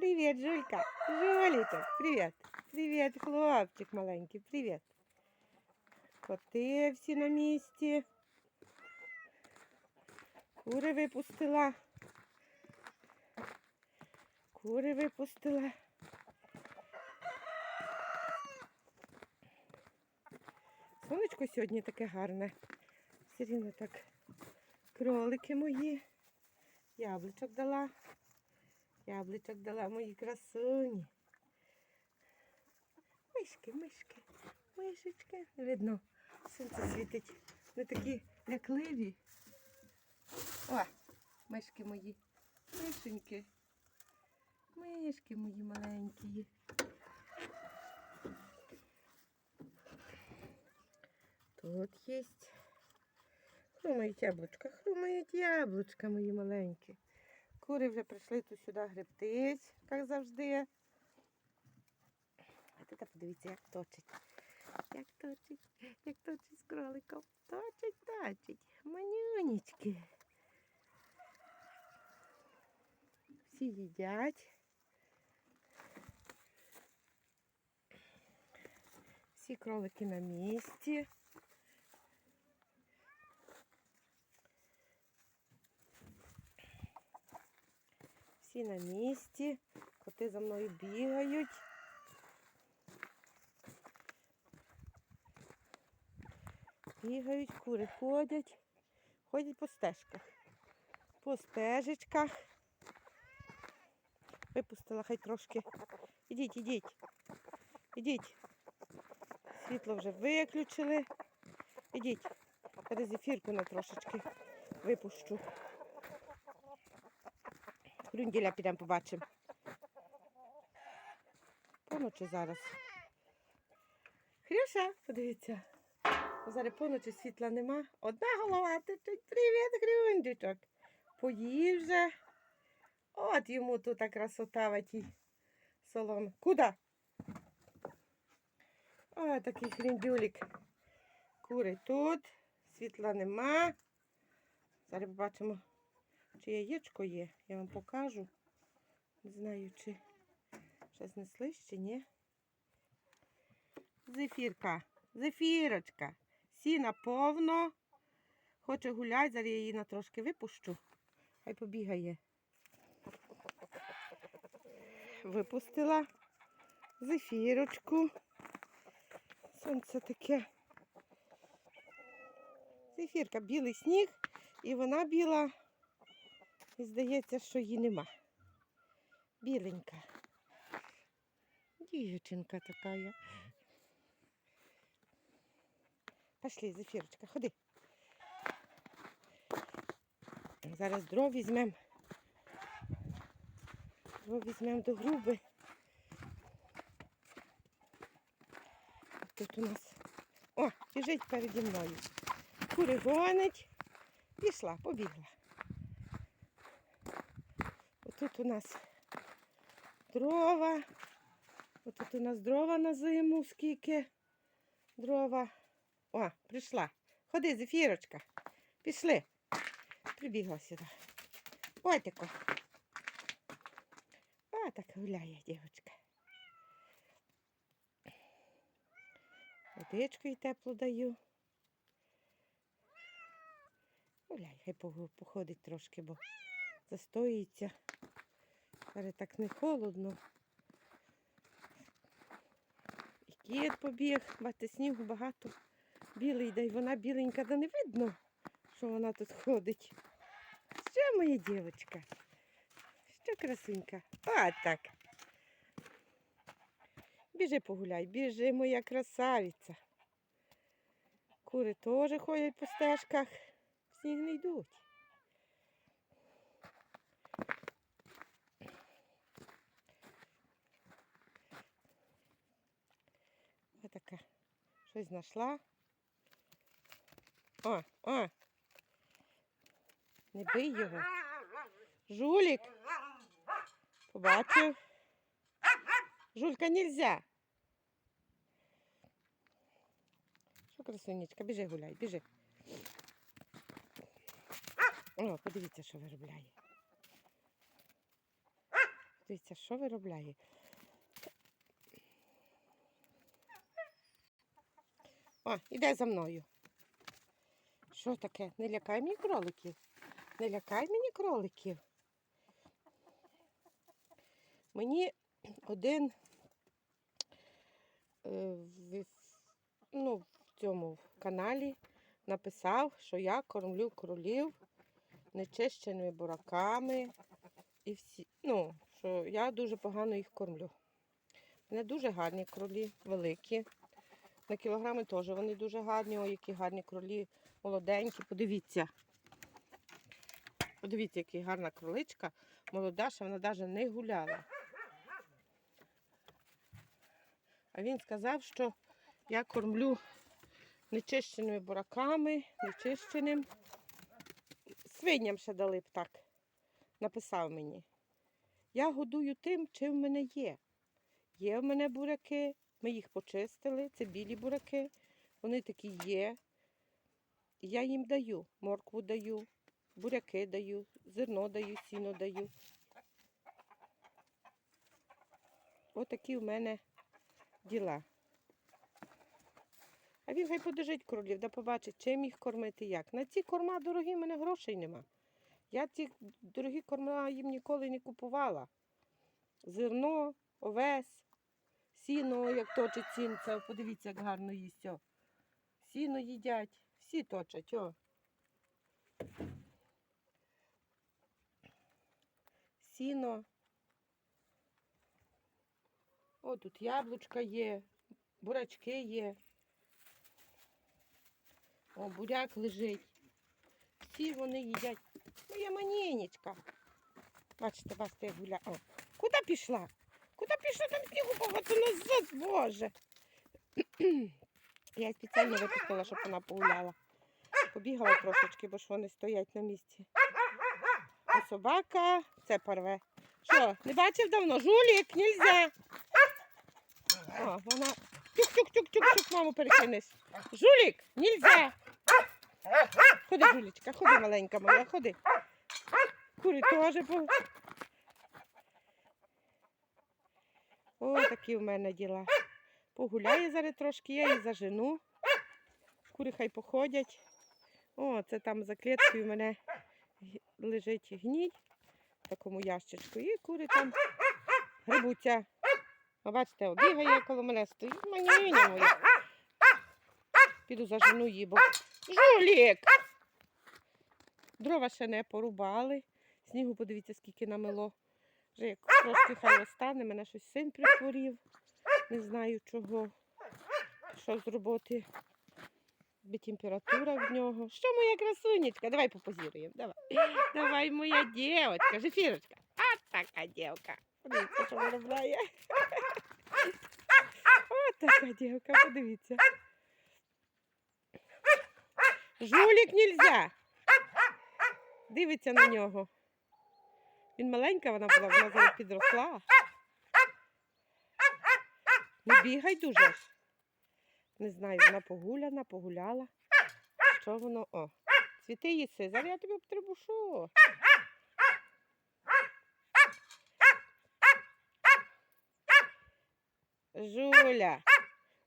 Привіт, Жулька. Жулічок, привіт. Привіт, хлопчик маленький, привіт. Коти всі на місці. Кури випустила. Кури випустила. Сонечко сьогодні таке гарне. Все рівно так. Кролики мої. Яблучок дала. Яблучок дала мої красуні. Мишки, мишки, мишечки. Не видно. Сонце світить. Не такі лякливі. О, мишки мої. Мишеньки. Мишки мої маленькі. Тут є. Хрумають яблучка, хрумають яблучка мої маленькі. Кури вже прийшли тут сюди гребтись, як завжди. А тут подивіться, як точить. Як точить, як точить з кроликом. Точить, точить. Манюнечки. Всі їдять. Всі кролики на місці. Всі на місці. Коти за мною бігають. Бігають, кури ходять. Ходять по стежках. По стежечках. Випустила хай трошки. Ідіть, ідіть. Ідіть. Світло вже виключили. Ідіть. Зараз зефірку на трошечки випущу. Люнділя підемо побачимо. Поночі зараз. Хрюша, подивіться. Зараз поночі світла нема. Одна голова течить. Привіт, Хрюндючок. Поїв вже. От йому тут красота в тій солон. Куди? О, такий хріндюлік. Кури тут, світла нема. Зараз побачимо, чи яєчко є. Я вам покажу. Не знаю, чи ще знесли, чи ні. Зефірка, зефірочка. Сіна повно. Хоче гуляти, зараз я її на трошки випущу. Хай побігає. Випустила зефірочку. Сонце таке. Зефірка, білий сніг, і вона біла. І здається, що її нема. Біленька. Дівчинка така. я. Пошли, зефірочка, ходи. Зараз дров візьмемо. Дров візьмемо до груби. Тут у нас. О, біжить переді мною. Кури гонить. Пішла, побігла. Отут у нас дрова. Отут у нас дрова на зиму, скільки дрова. О, прийшла. Ходи, зефірочка. Пішли. Прибігла сюди. Ой тако. А, так гуляє дівчинка. Водичку їй теплу даю. Гуляй, хай походить трошки, бо застоїться. Зараз так не холодно. І кіт побіг, бачите, снігу багато. Білий, да й вона біленька, да не видно, що вона тут ходить. Що моя дівчинка? Що красунька? А так. Біжи погуляй, біжи, моя красавиця. Кури теж ходять по стежках, сніг не йдуть. Ось така. Щось знайшла. О, о. Не бий його. Жулік. Побачив. Жулька, нельзя. Що, красунечка, біжи гуляй, біжи. О, подивіться, що виробляє. Дивіться, що виробляє. О, іде за мною. Що таке? Не лякай мені кроликів. Не лякай мені кроликів. Мені один е, в, ну, в цьому каналі написав, що я кормлю кролів нечищеними бураками і всі, ну, що я дуже погано їх кормлю. У мене дуже гарні кролі, великі. На кілограми теж вони дуже гарні. Ой, які гарні кролі, молоденькі. Подивіться. Подивіться, яка гарна кроличка. Молода, що вона навіть не гуляла. А він сказав, що я кормлю нечищеними бураками, нечищеним. Свиням ще дали б так. Написав мені. Я годую тим, чим в мене є. Є в мене буряки, ми їх почистили, це білі буряки, вони такі є. Я їм даю, моркву даю, буряки даю, зерно даю, сіно даю. Отакі в мене діла. А він хай подержить кролів, да побачить, чим їх кормити як. На ці корма дорогі в мене грошей нема. Я ці дорогі корма їм ніколи не купувала. Зерно, овес, сіно, як точить сінце. Подивіться, як гарно їсть. О. Сіно їдять, всі точать. О. Сіно. О, тут яблучка є, бурачки є. О, буряк лежить. Всі вони їдять. Моя манінечка. Бачите, бачите, як гуля. О, куди пішла? Куди пішла там снігу багато назад, боже. Я спеціально випустила, щоб вона погуляла. Побігала трошечки, бо ж вони стоять на місці. А собака це порве. Що, не бачив давно? Жулік, нельзя. О, вона. Тюк-тюк-тюк-тюк-тюк, маму перекинеш. Жулік, нельзя. Ходи, Жулічка, ходи, маленька моя, ходи. Кури теж. по- О, такі в мене діла. Погуляє зараз трошки, я її зажену. Кури хай походять. О, це там за кліткою в мене лежить гній в такому ящичку. І кури там грибуться. А бачите, о, бігає коло мене стоїть. Маніня моя. Піду зажену її, бо жулік. Дрова ще не порубали. Снігу подивіться, скільки намело. Вже як трошки хай розтане, мене щось син прихворів. Не знаю чого. Що з роботи. Би температура в нього. Що моя красунечка? Давай попозіруємо. Давай. Давай, моя дівчинка, жефірочка. А така дівка. Подивіться, що виробляє. О, така дівка, подивіться. Жулік нельзя. Дивиться на нього. Він маленька вона була, вона зараз підросла. Не бігай дуже. Не знаю, вона погуляна, погуляла. Що воно? О, цвіти їси. Зараз я тобі обтребушу. Жуля.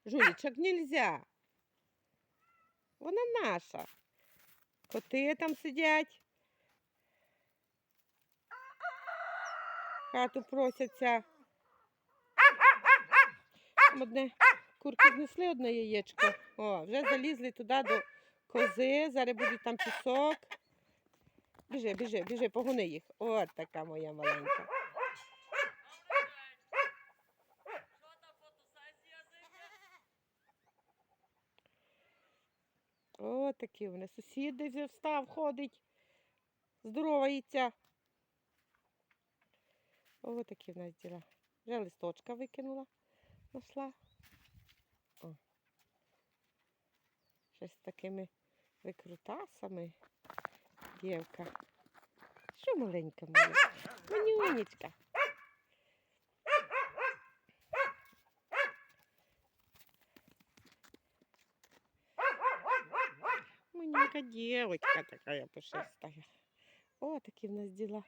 Жулічок нельзя. Вона наша. Коти там сидять. Хату просяться. Там Одне курки знесли одне яєчко. О, вже залізли туди до кози. Зараз буде там пісок. Біжи, біжи, біжи, погони їх. От така моя маленька. О, такі вони. Сусіди вже встав, ходить, здоровається. О, такі в нас діла. Вже листочка викинула, знайшла. О. Щось з такими викрутасами. Дівка. Що маленька моя? Манюнечка. Маленька дівочка така пушистая. О, такі в нас діла.